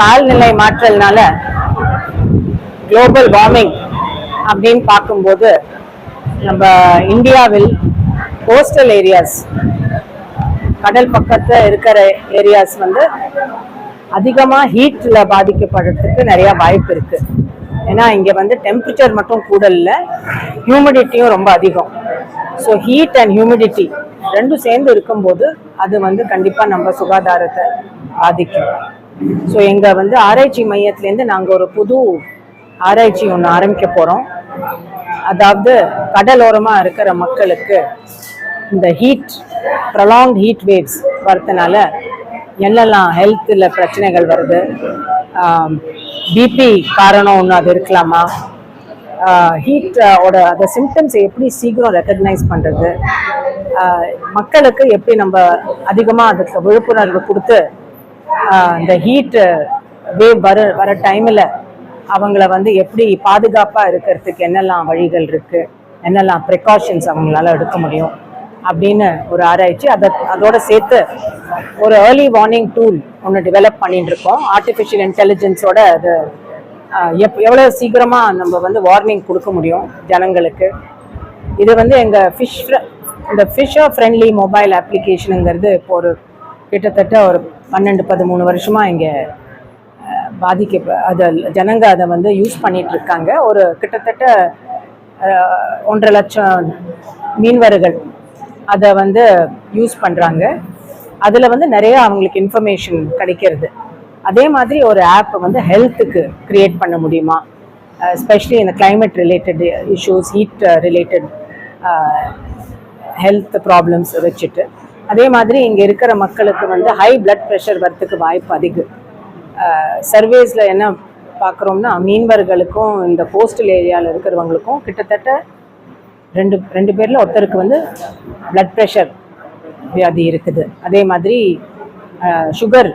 கால்நிலை மாற்றல்னால global warming அப்படின்னு பார்க்கும்போது நம்ம இந்தியாவில் கோஸ்டல் ஏரியாஸ் கடல் பக்கத்தில் இருக்கிற ஏரியாஸ் வந்து அதிகமாக ஹீட்டில் பாதிக்கப்படுறதுக்கு நிறையா வாய்ப்பு இருக்குது ஏன்னா இங்கே வந்து டெம்பரேச்சர் மட்டும் கூட இல்லை ஹியூமிடிட்டியும் ரொம்ப அதிகம். ஸோ ஹீட் அண்ட் ஹியூமிடிட்டி ரெண்டும் சேர்ந்து இருக்கும்போது அது வந்து கண்டிப்பாக நம்ம சுகாதாரத்தை பாதிக்கும். ஸோ எங்கள் வந்து ஆராய்ச்சி மையத்துலேருந்து நாங்கள் ஒரு புது ஆராய்ச்சி ஒன்று ஆரம்பிக்க போகிறோம் அதாவது கடலோரமாக இருக்கிற மக்களுக்கு இந்த ஹீட் ப்ரொலாங் ஹீட் வேவ்ஸ் வரதுனால என்னெல்லாம் ஹெல்த்தில் பிரச்சனைகள் வருது? பிபி காரணம் ஒன்று அது இருக்கலாமா? ஹீட்டோட அந்த சிம்டம்ஸை எப்படி சீக்கிரம் ரெக்கக்னைஸ் பண்ணுறது மக்களுக்கு எப்படி நம்ம அதிகமாக அதுக்கு விழிப்புணர்வு கொடுத்து இந்த ஹீட்டு வேவ் வர வர டைமில் அவங்கள வந்து எப்படி பாதுகாப்பாக இருக்கிறதுக்கு என்னெல்லாம் வழிகள் இருக்குது என்னெல்லாம் ப்ரிகாஷன்ஸ் அவங்களால எடுக்க முடியும் அப்படின்னு ஒரு ஆராய்ச்சி. அதை அதோட சேர்த்து ஒரு ஏர்லி வார்னிங் டூல் ஒன்று டெவலப் பண்ணிட்டு இருக்கோம். ஆர்டிஃபிஷியல் இன்டெலிஜென்ஸோட அது எப் எவ்வளோ சீக்கிரமாக நம்ம வந்து வார்னிங் கொடுக்க முடியும் ஜனங்களுக்கு. இது வந்து எங்கள் ஃபிஷ் இந்த ஃபிஷர் ஃப்ரெண்ட்லி மொபைல் அப்ளிகேஷனுங்கிறது இப்போ ஒரு கிட்டத்தட்ட ஒரு பன்னெண்டு பதிமூணு வருஷமாக இங்கே பாதிக்க அதை ஜனங்க அதை வந்து யூஸ் பண்ணிட்டு இருக்காங்க ஒரு கிட்டத்தட்ட ஒன்றரை லட்சம் மீன்வர்கள் அதை வந்து யூஸ் பண்ணுறாங்க அதில் வந்து நிறைய அவங்களுக்கு இன்ஃபர்மேஷன் கிடைக்கிறது. அதே மாதிரி ஒரு ஆப் வந்து ஹெல்த்துக்கு க்ரியேட் பண்ண முடியுமா? ஸ்பெஷலி இந்த climate related issues heat related health problems வச்சுட்டு. அதே மாதிரி இங்கே இருக்கிற மக்களுக்கு வந்து ஹை பிளட் ப்ரெஷர் வரத்துக்கு வாய்ப்பு அதிகம். சர்வேஸில் என்ன பார்க்குறோம்னா மீனவர்களுக்கும் இந்த கோஸ்டல் ஏரியாவில் இருக்கிறவங்களுக்கும் கிட்டத்தட்ட ரெண்டு ரெண்டு பேரில் ஒருத்தருக்கு வந்து பிளட் ப்ரெஷர் வியாதி இருக்குது. அதே மாதிரி சுகர்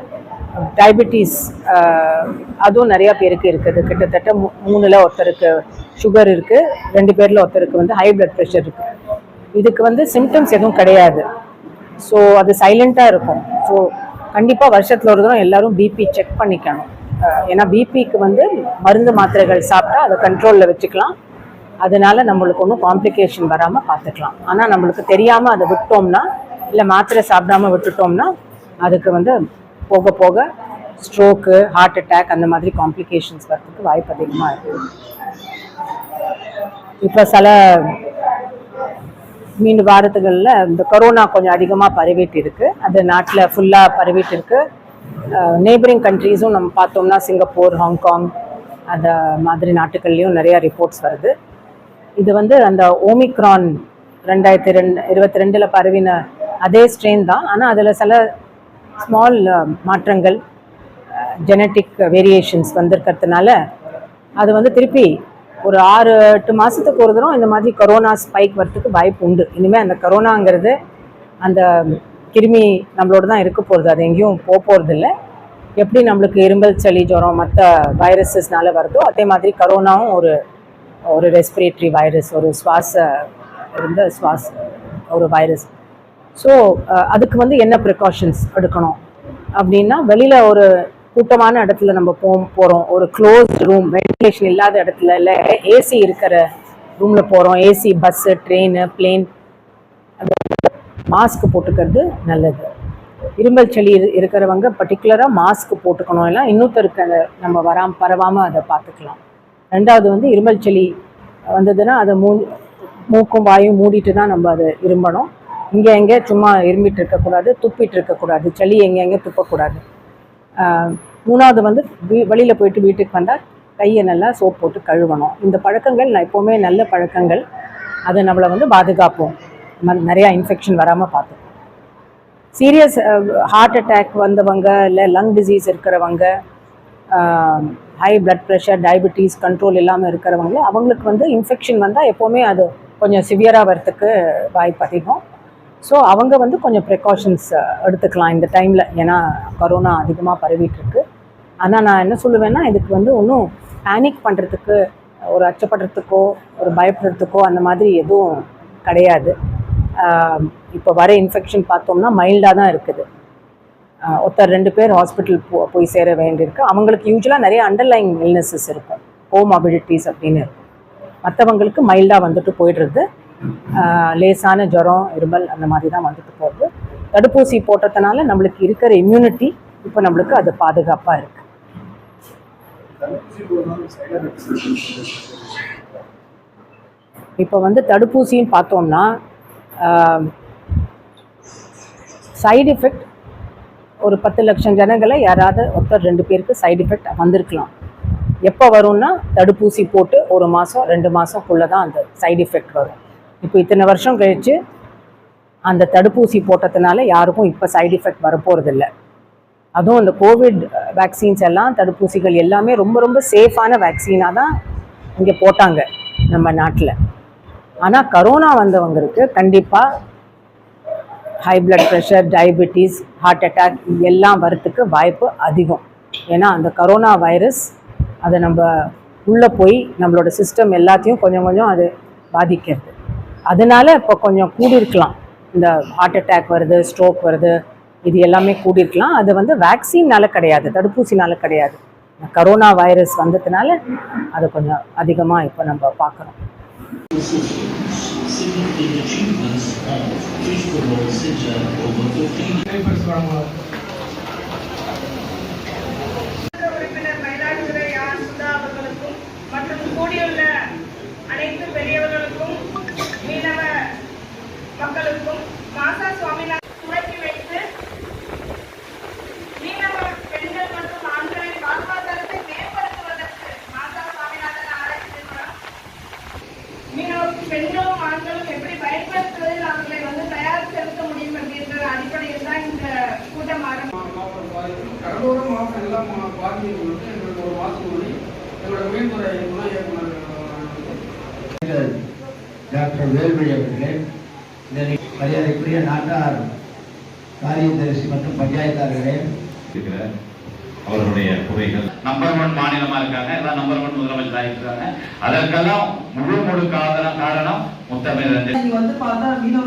டயபிட்டிஸ் அதுவும் நிறையா பேருக்கு இருக்குது. கிட்டத்தட்ட மூ- மூணில் ஒருத்தருக்கு சுகர் இருக்குது ரெண்டு பேரில் ஒருத்தருக்கு வந்து ஹை பிளட் ப்ரெஷர் இருக்குது இதுக்கு வந்து சிம்டம்ஸ் எதுவும் கிடையாது. ஸோ அது சைலண்ட்டாக இருக்கும். ஸோ கண்டிப்பாக வருஷத்தில் ஒரு தடவை எல்லாரும் பிபி செக் பண்ணிக்கணும். ஏன்னா பிபிக்கு வந்து மருந்து மாத்திரைகள் சாப்பிட்டா அதை கண்ட்ரோலில் வச்சுக்கலாம். அதனால நம்மளுக்கு ஒன்றும் காம்ப்ளிகேஷன் வராமல் பார்த்துக்கலாம் ஆனால் நம்மளுக்கு தெரியாமல் அதை விட்டோம்னா இல்லை மாத்திரை சாப்பிடாம விட்டுட்டோம்னா அதுக்கு வந்து போக போக ஸ்ட்ரோக்கு ஹார்ட் அட்டாக் அந்த மாதிரி காம்ப்ளிகேஷன்ஸ் வரதுக்கு வாய்ப்பு அதிகமாக இருக்குது இப்போ சில மீண்டு வாரத்துகளில் இந்த கொரோனா கொஞ்சம் அதிகமாக பரவிட்டு இருக்கு அது நாட்டில் ஃபுல்லாக பரவிட்டு இருக்கு நெய்பரிங் கண்ட்ரீஸும் நம்ம பார்த்தோம்னா சிங்கப்பூர் ஹாங்காங் அந்த மாதிரி நாட்டுகள்லேயும் நிறையா ரிப்போர்ட்ஸ் வருது. இது வந்து அந்த ஓமிக்ரான் ரெண்டாயிரத்தி ரெண்டு இருபத்தி ரெண்டில் பரவின அதே ஸ்ட்ரெயின் தான். ஆனால் அதில் சில ஸ்மால் மாற்றங்கள் ஜெனட்டிக் வேரியேஷன்ஸ் வந்திருக்கிறதுனால அது வந்து திருப்பி ஒரு ஆறு எட்டு மாதத்துக்கு ஒரு தரம் இந்த மாதிரி கொரோனா ஸ்பைக் வரத்துக்கு வாய்ப்பு உண்டு. இனிமேல் அந்த கொரோனாங்கிறது அந்த கிருமி நம்மளோட தான் இருக்க போகிறது அது எங்கேயும் போக போகிறதில்ல எப்படி நம்மளுக்கு இருமல் சளி ஜுரம் மற்ற வைரஸஸ்னால வருதோ அதே மாதிரி கரோனாவும் ஒரு ஒரு ரெஸ்பிரேட்டரி வைரஸ் ஒரு சுவாச இருந்த சுவாச ஒரு வைரஸ் ஸோ அதுக்கு வந்து என்ன ப்ரிகாஷன்ஸ் எடுக்கணும்? அப்படின்னா வெளியில் ஒரு கூட்டமான இடத்துல நம்ம போ போகிறோம் ஒரு க்ளோஸ் ரூம் வென்டிலேஷன் இல்லாத இடத்துல இல்லை ஏசி இருக்கிற ரூமில் போகிறோம் AC bus train plane mask போட்டுக்கிறது நல்லது. இருமல் சளி இரு- இருக்கிறவங்க பர்டிகுலராக மாஸ்க் போட்டுக்கணும். எல்லாம் இன்னொருத்தருக்கு அதை நம்ம வராம பரவாமல் அதை பார்த்துக்கலாம். ரெண்டாவது வந்து இருமல் சளி வந்ததுன்னா அதை மூ மூக்கும் வாயும் மூடிட்டு தான் நம்ம அதை இரும்பணும் இங்கே எங்கே சும்மா இருமிட்டு இருக்கக்கூடாது துப்பிட்டு இருக்கக்கூடாது. சளி எங்கே எங்கே துப்பக்கூடாது. மூணாவது வந்து வெளியில் போயிட்டு வீட்டுக்கு வந்தால் கையை நல்லா சோப் போட்டு கழுவணும். இந்த பழக்கங்கள் நான் எப்போவுமே நல்ல பழக்கங்கள். அதை நம்மளை வந்து பாதுகாப்போம். நிறையா இன்ஃபெக்ஷன் வராமல் பார்த்துப்போம் சீரியஸ் ஹார்ட் அட்டாக் வந்தவங்க இல்லை லங் டிசீஸ் இருக்கிறவங்க high blood pressure diabetes control இல்லாமல் இருக்கிறவங்க அவங்களுக்கு வந்து இன்ஃபெக்ஷன் வந்தால் எப்போவுமே அது கொஞ்சம் சிவியராக வரத்துக்கு வாய்ப்பு அதிகம். ஸோ அவங்க வந்து கொஞ்சம் ப்ரிகாஷன்ஸ் எடுத்துக்கலாம் இந்த டைமில் ஏன்னா கொரோனா அதிகமாக பரவிட்டுருக்கு. ஆனால் நான் என்ன சொல்லுவேன்னா இதுக்கு வந்து ஒன்றும் பேனிக் பண்ணுறதுக்கு ஒரு அச்சப்படுறதுக்கோ ஒரு பயப்படுறதுக்கோ அந்த மாதிரி எதுவும் கிடையாது. இப்போ வர இன்ஃபெக்ஷன் பார்த்தோம்னா மைல்டாக தான் இருக்குது. ஒருத்தர் ரெண்டு பேர் ஹாஸ்பிட்டல் போ போய் சேர வேண்டியிருக்கு. அவங்களுக்கு யூஸ்வலாக நிறைய அண்டர்லைங் இல்னஸஸ் இருக்கும். கோமாபிலிட்டிஸ் அப்படின்னு இருக்கும். மற்றவங்களுக்கு மைல்டாக வந்துட்டு போயிடுறது. லேசான ஜுரம் இருமல் அந்த மாதிரி தான் வந்துட்டு போகுது. தடுப்பூசி போட்டதுனால நம்மளுக்கு இருக்கிற இம்யூனிட்டி இப்போ நம்மளுக்கு அது பாதுகாப்பாக இருக்குது இப்போ வந்து தடுப்பூசின்னு பார்த்தோம்னா சைடு எஃபெக்ட் ஒரு பத்து லட்சம் ஜனங்களை யாராவது ஒருத்தர் ரெண்டு பேருக்கு சைடு எஃபெக்ட் வந்திருக்கலாம். எப்போ வரும்னா தடுப்பூசி போட்டு ஒரு மாதம் ரெண்டு மாதம்குள்ளே தான் அந்த சைடு எஃபெக்ட் வரும். இப்போ இத்தனை வருஷம் கழித்து அந்த தடுப்பூசி போட்டதுனால யாருக்கும் இப்போ சைடு எஃபெக்ட் வரப்போகிறதில்ல அதுவும் இந்த கோவிட் வேக்சின்ஸ் எல்லாம் தடுப்பூசிகள் எல்லாமே ரொம்ப ரொம்ப சேஃபான வேக்சினாக தான் இங்கே போட்டாங்க நம்ம நாட்டில். ஆனால் கரோனா வந்தவங்களுக்கு கண்டிப்பாக high blood pressure diabetes heart attack எல்லாம் வரத்துக்கு வாய்ப்பு அதிகம். ஏன்னா அந்த கரோனா வைரஸ் அதை நம்ம உள்ளே போய் நம்மளோட சிஸ்டம் எல்லாத்தையும் கொஞ்சம் கொஞ்சம் அது பாதிக்கிறது. அதனால இப்போ கொஞ்சம் கூடியிருக்கலாம். இந்த ஹார்ட் அட்டாக் வருது ஸ்ட்ரோக் வருது இது எல்லாமே கூடியிருக்கலாம். அது வந்து வேக்சின்னால கிடையாது தடுப்பூசினால கிடையாது. கரோனா வைரஸ் வந்ததுனால அது கொஞ்சம் அதிகமாக இப்போ நம்ம பார்க்குறோம். Significant achievements பாதிப்புகளுக்கு எங்களுக்கு ஒரு மாதம் முன்னாடி எங்களோட மீன்துறை துணை இயக்குனர் டாக்டர் வேல்மொழி அவர்களே மரியாதைக்குரிய நாட்டார் காரியதரிசி மற்றும் பஞ்சாயத்தார்களே. இருக்கிற அவர்களுடைய குறைகள். நம்பர் ஒன் மாநிலமா இருக்காங்க எல்லாம் நம்பர் ஒன் முதலமைச்சர் ஆகிருக்காங்க அதற்கெல்லாம் முழு முழு காரணம் காரணம் முத்தமிழ் வந்து பார்த்தா மீனவ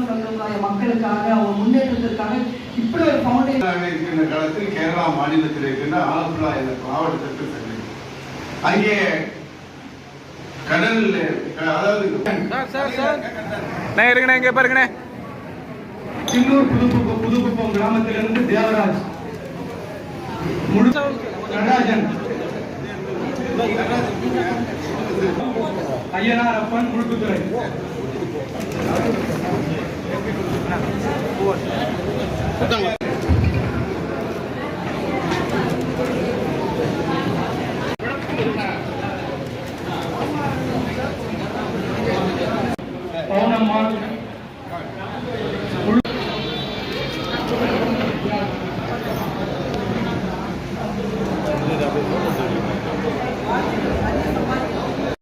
மக்களுக்காக அவங்க முன்னேற்றத்திற்காக இப்படி ஒரு ஃபவுண்டேஷன் இருக்கின்ற காலத்தில் கேரளா மாநிலத்தில் இருக்கின்ற ஆலப்புழா என்ற மாவட்டத்திற்கு சென்றேன் அங்கே கடலில் அதாவது சின்னூர் புதுக்குப்பம் புதுக்குப்பம் கிராமத்திலிருந்து தேவராஜ். நடராஜன். ஐயனார் அப்பன் முழுக்குத்துறை. Udah.